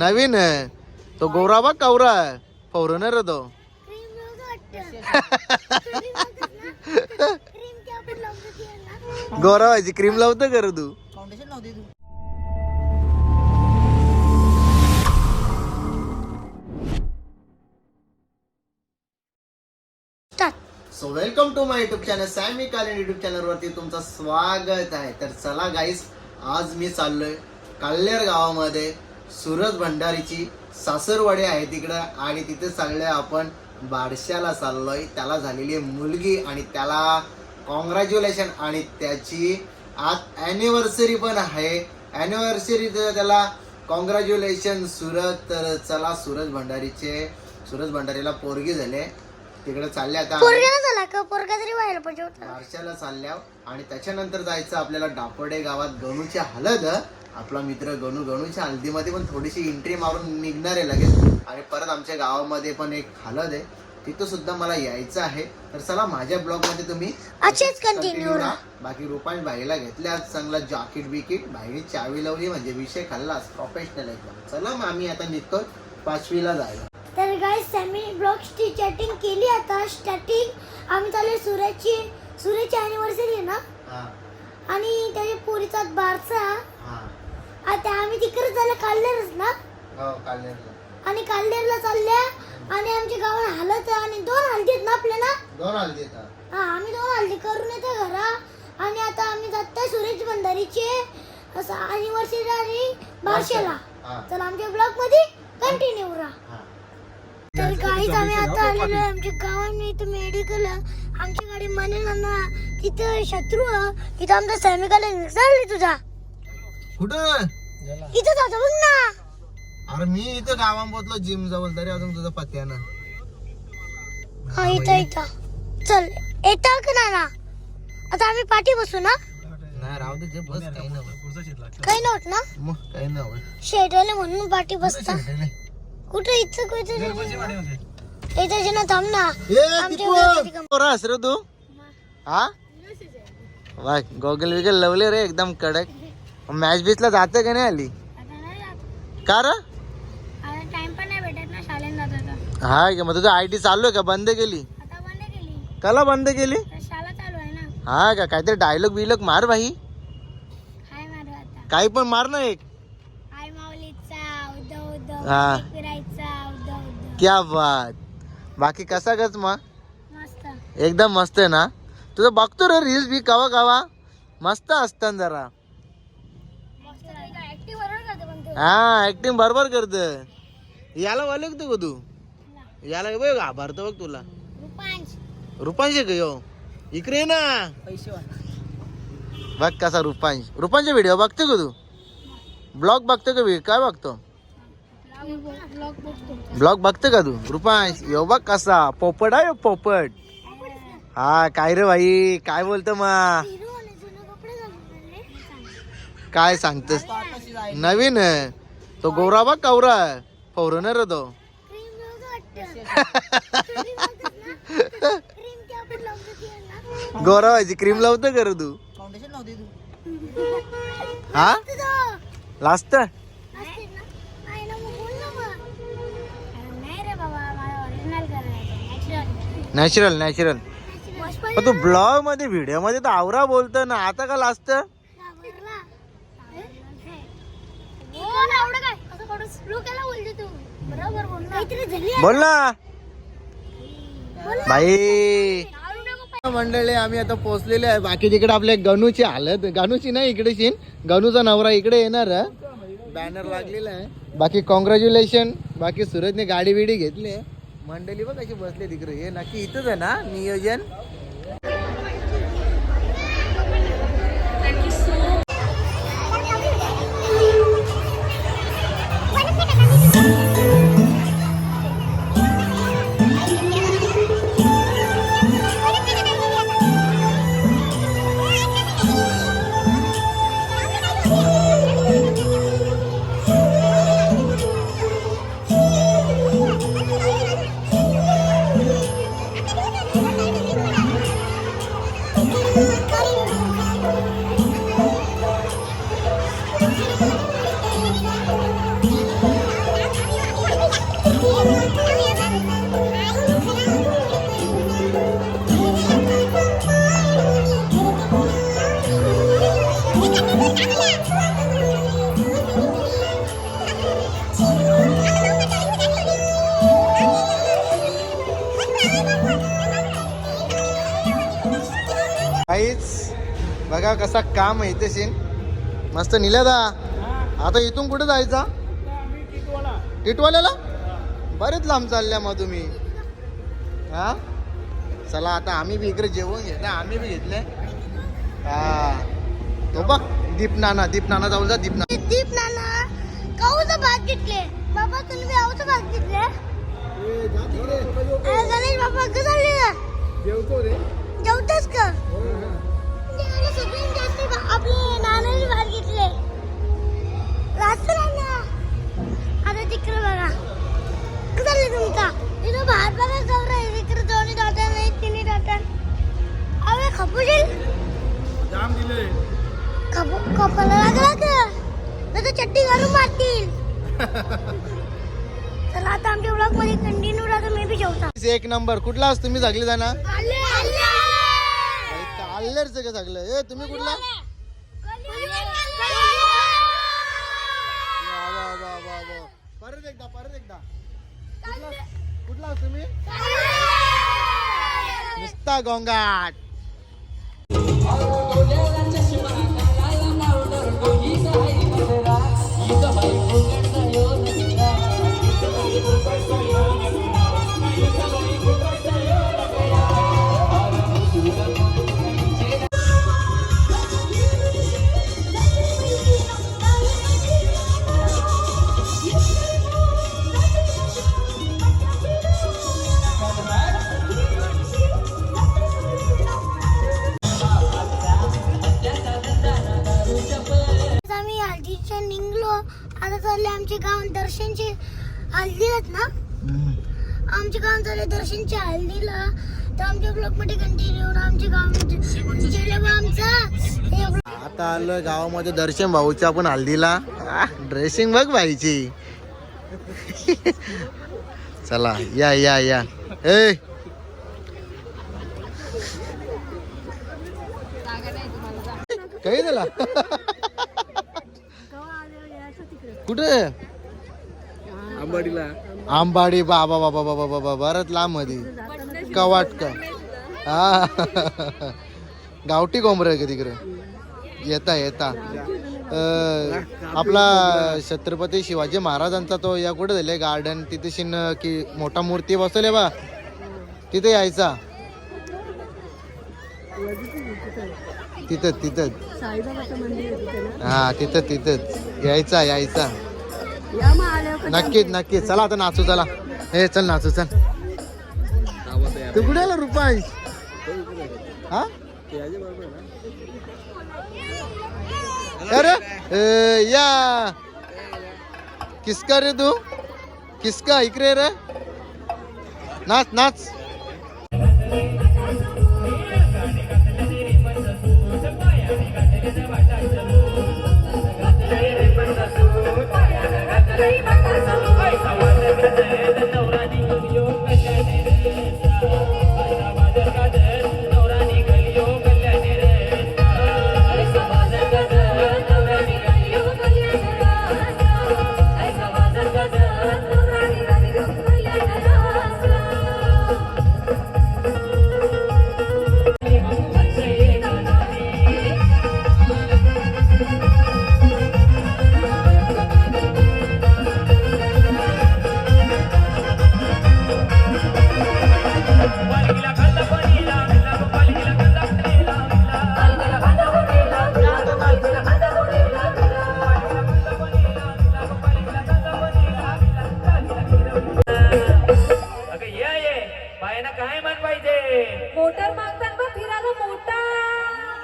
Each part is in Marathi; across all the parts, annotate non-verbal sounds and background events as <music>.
नवीन आहे तो गोरा बा कवरा आहे फौरनर आहे तो गोरा व्हायची क्रीम लावतं कर तू फाउंडेशन नव्हती तू so welcome to my YouTube channel Sammy कालीन युट्यूब चॅनल वरती तुमचं स्वागत आहे. तर चला गाईस आज मी चाललोय काल्हेर गावामध्ये. सुरज भंडारीची सासरवाडी आहे तिकडं आणि तिथे चाललोय आपण बारशाला चाललोय. त्याला झालेली आहे मुलगी आणि त्याला कॉंग्रॅच्युलेशन आणि त्याची आज अॅनिव्हर्सरी पण आहे. अॅनिव्हर्सरी त्याला कॉंग्रॅच्युलेशन सुरज तर चला सूरज भंडारीचे सूरज भंडारीला पोरगी झाले. तिकडे चालले आता बारशाला चालल्या आणि त्याच्यानंतर जायचं आपल्याला डापोडे गावात गणूची हळद आपला मित्र गणू गणूच्या हळदीमध्ये पण थोडीशी एंट्री मारून निघणार आहे लगेच. आणि परत आमच्या गावामध्ये पण एक हळद आहे. तिथं सुद्धा मला यायचं आहे. तर चला माझ्या ब्लॉगमध्ये तुम्ही असेच continue राहा. बाकी रुपांश भाईला घेतल्या आज चांगला जॉकेट बिकेट. भाईने चावी लावली म्हणजे विषय खाल्लाच प्रोफेशनल एकदम. चला मग आम्ही आता निघतो पाचवीला जायला. तर गाय सॅमी ब्लॉग्सची चॅटिंग केली आता. स्टार्टिंग आम्ही चालू सूर्याची सूर्याची अॅनिव्हर्सरी आहे ना? हा. आणि त्याच्या पोरीचा बारसा. आता आम्ही तिकडे झालं काल्लेरच ना? हो काढलेलं आणि काल्लेरला चालल्या आणि आमच्या गावात हालत आणि दोन हल्दी आहेत ना? आपल्याला दोन येतात हा. आम्ही दोन हल्दी करून येतो घरा. आणि आता आम्ही जातोय सुरेश भंडारीचे असं अॅनिव्हर्सरी आणि बारशेला तर आमच्या ब्लॉगमध्ये कंटिन्यू राहा. तर गाईच आम्ही आता आलेलो आहे. आमच्या गावात इथं मेडिकल आमची गाडी म्हणेल ना तिथं शत्रू आहे. तिथं आमचा सैनिकाला चालली तुझा. कुठं? इथं जातो बघ ना. अरे मी इथं गावात पोहोचलो जिम जवळ तरी अजून तुझं पत्त्यानं. हा इथं इथं. चल येता का ना ना आता आम्ही पाठी बसू ना? नाही राहू दे जे बस काही नव्हतं काही नव्हत ना? मग काही नव्हतं शेडले म्हणून पाठी बसता. कुठं इथं कुठं इथं जिना थांब ना. आमच्या गावात किती पोरास रे तू? हा? वा गॉगल विगल लवले रे एकदम कडक. मॅच बीच ला जाते का नाही आली? का रे? टाइम पण नाही भेटत ना शाळेत जातो हा का? मग तुझं आय टी चालू आहे का? बंद केली? आता बंद केली. कला बंद केली? शाळा चालू आहे ना. हा का? काहीतरी डायलॉग बिलॉग मार भाई. हाय मारू आता. काही पण मार ना एक. आय माऊलीचा उद्धव उद्धव हा. फिरायचा उद्धव उद्धव. क्या बात. बाकी कसा गच मग मस्त. एकदम मस्त आहे ना? तुझं बघतो रे रील्स बी कवा कवा. मस्त असतात जरा मस्त ऍक्टिव्ह बरोबर करतो पण तू हा ऍक्टिंग बरोबर करत याला ओळखतो का तू? याला बघ घाबरतो बघ तुला. रुपांश. रुपांश आहे का? यो. इकडे ना. पैसे बघ कसा रुपांश. रुपांचे व्हिडिओ बघतो का तू? ब्लॉग बघतो का? व्हि- काय बघतो? ब्लॉग बघतो ब्लॉग बघतो का तू? रुपांश यो बघ कसा. पोपट आहे पोपट. हा काय रे भाई? काय बोलतो मग हिरो आणि जुने कपडे घालून आले. काय सांगतोस? नवीन आहे. तो गोरा बघ कवरा आहे. फौरनर आहे तो? गोरा व्हायची क्रीम लावतो कर तू? फाउंडेशन नव्हती तू. हा. लास्ट रे. नॅचरल नॅचरल तू ब्लॉगमध्ये व्हिडिओमध्ये तर आवरा बोलतो ना. आता का लास्ट घाबरला. हे? बोल, आवडं काय? असं कडू slow केला बोलते तू. बरोबर बोल ना. मंडळी आम्ही आता पोहोचलेले आहे. बाकी तिकडे आपल्या गणूची हालत. गणूची नाही इकडे शिन. गणूचा नवरा इकडे येणार बॅनर लागलेला आहे. बाकी कॉंग्रॅच्युलेशन बाकी सूरजने गाडी बिडी घेतली आहे. मंडळी बघ कशी बसले तिकडे. हे नक्की इथंच आहे ना नियोजन? कसा काम आहे इथे सीन मस्त निल्यादा. आता इथून कुठे जायचा? टिटवाल्याला? बरेच लांब चालल्या मग तुम्ही. हा? चला आता आम्ही बी इकडे जेवण घेतलं आम्ही बी घेतले. हा. तो बघ दीप नाना दीप नाना जाऊ जा दीप नाना. दीप नाना काऊचं भात घेतले? बाबा तुम्ही आऊचं भात घेतले? गणेश बाबा कसं चालले? ना जेवतोस का? सगळ्यांनी जास्त भा- आपले नानाने भात घेतले. आता तिकडे बघा. कसं तुमचा? इथं भात बघा जवळ. आहे तिकडे दोन्ही नाही तिन्ही दाटा अरे खपू कपाला लागला का तर चट्टी घालून मारतील. <laughs> चला आता आमच्या ब्लॉगमध्ये कंटिन्यू राहतो. मी बी जेवता. एक नंबर कुठला आज तुम्ही जागली जाणार का जागलं? ए तुम्ही कुठला वा, वा, वा, वा, वा. परत एकदा परत एकदा. कुठला कुठला तुम्ही? नुसता गोंगाट. तर आमच्या मध्ये कंटिन्यू आमचा हे vlog. आता आलं गावामध्ये दर्शन भाऊच्या आपण हल्दीला ड्रेसिंग बघ भाईची. चला या या या. ए. काही झाला? कुठे? आंबाडीला आंबाडी बाबा बाबा बाबा बाबा बरंच लांबमध्ये कवाट का हा. गावठी कोंबर आहे का तिकडे? येता येता. अं, आपला छत्रपती शिवाजी महाराजांचा तो या कुठे झाले गार्डन तिथे शिन की मोठा मूर्ती बसवले बा. तिथे यायचा. तिथं तिथं. हा तिथं तिथंच यायचा यायचा. नक्कीच नक्कीच. चला आता नाचू चला. हे चल नाचू चल. तू कुठे आला रुपाई हा? अरे या. किसका रे तू? किसका? इकडे रे. नाच नाच.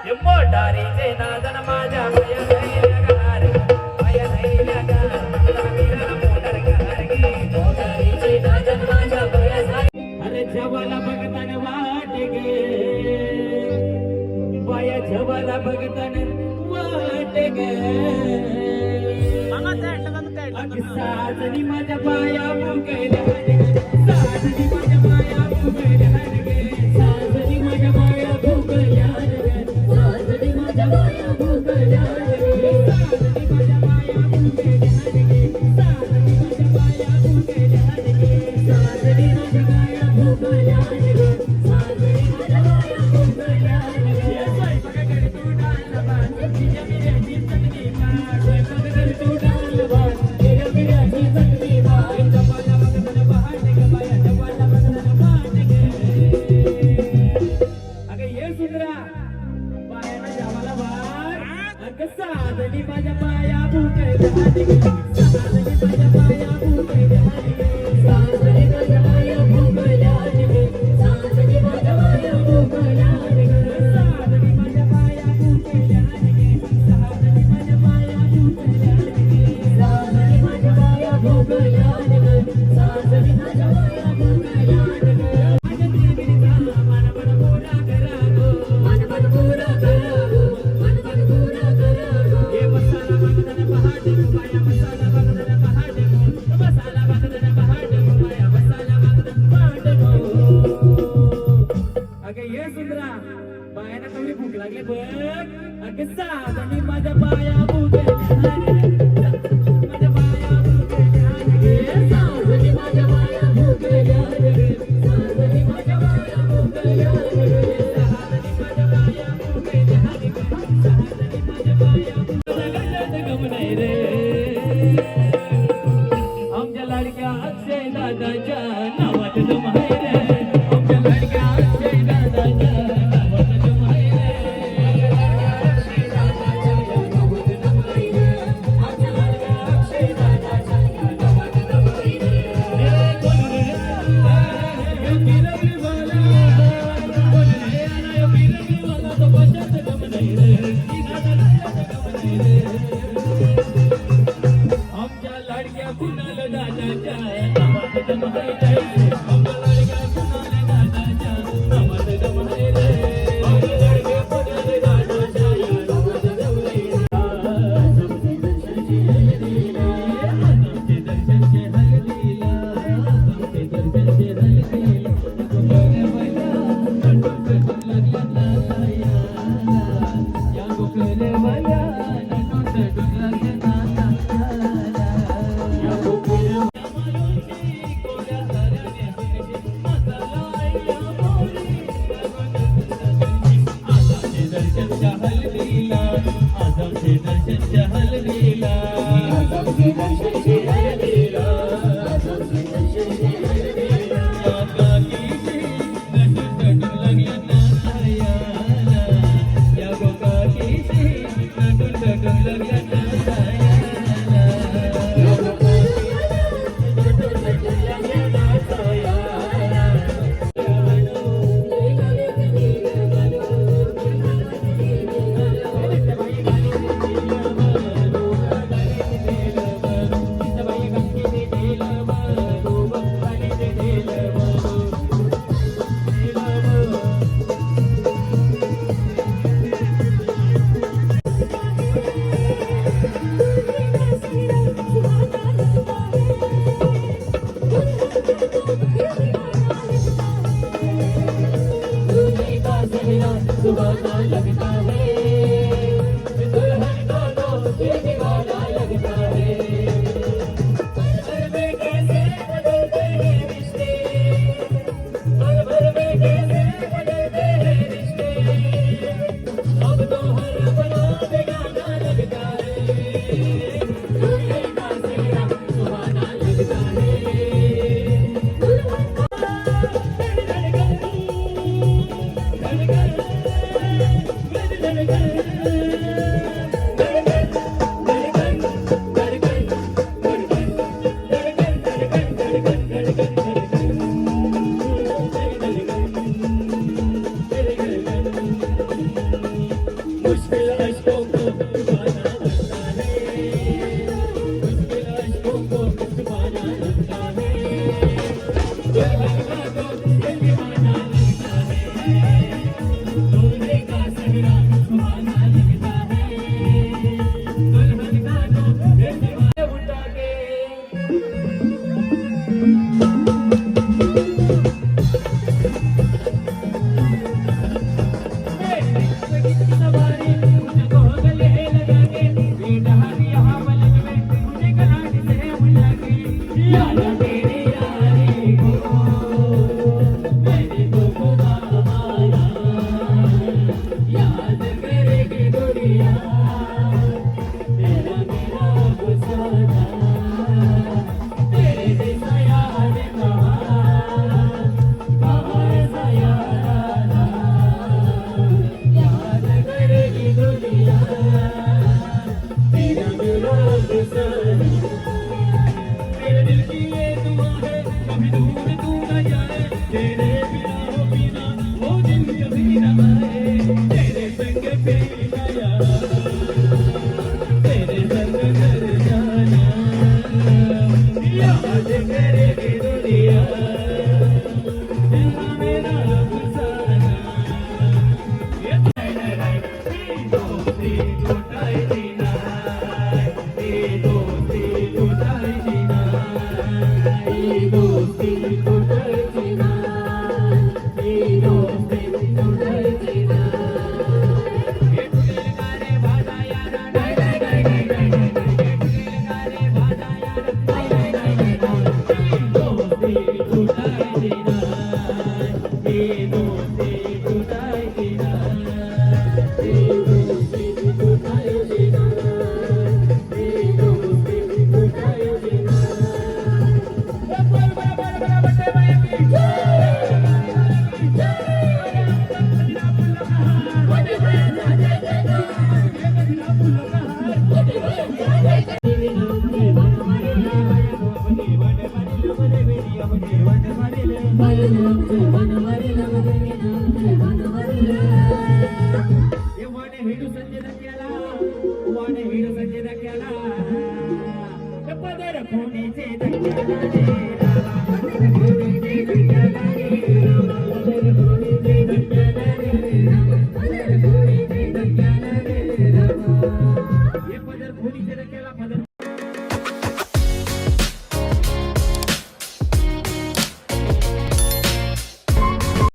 माझ्या माया धैर्या अरे जवाला बघताना वाट गे बाया जवाला बघताना वाट गे साजनी माझ्या पाया मुकेल्या पायाला कमी भूक लागली बघ. अगं साधनी माझ्या बाया भुकेल्या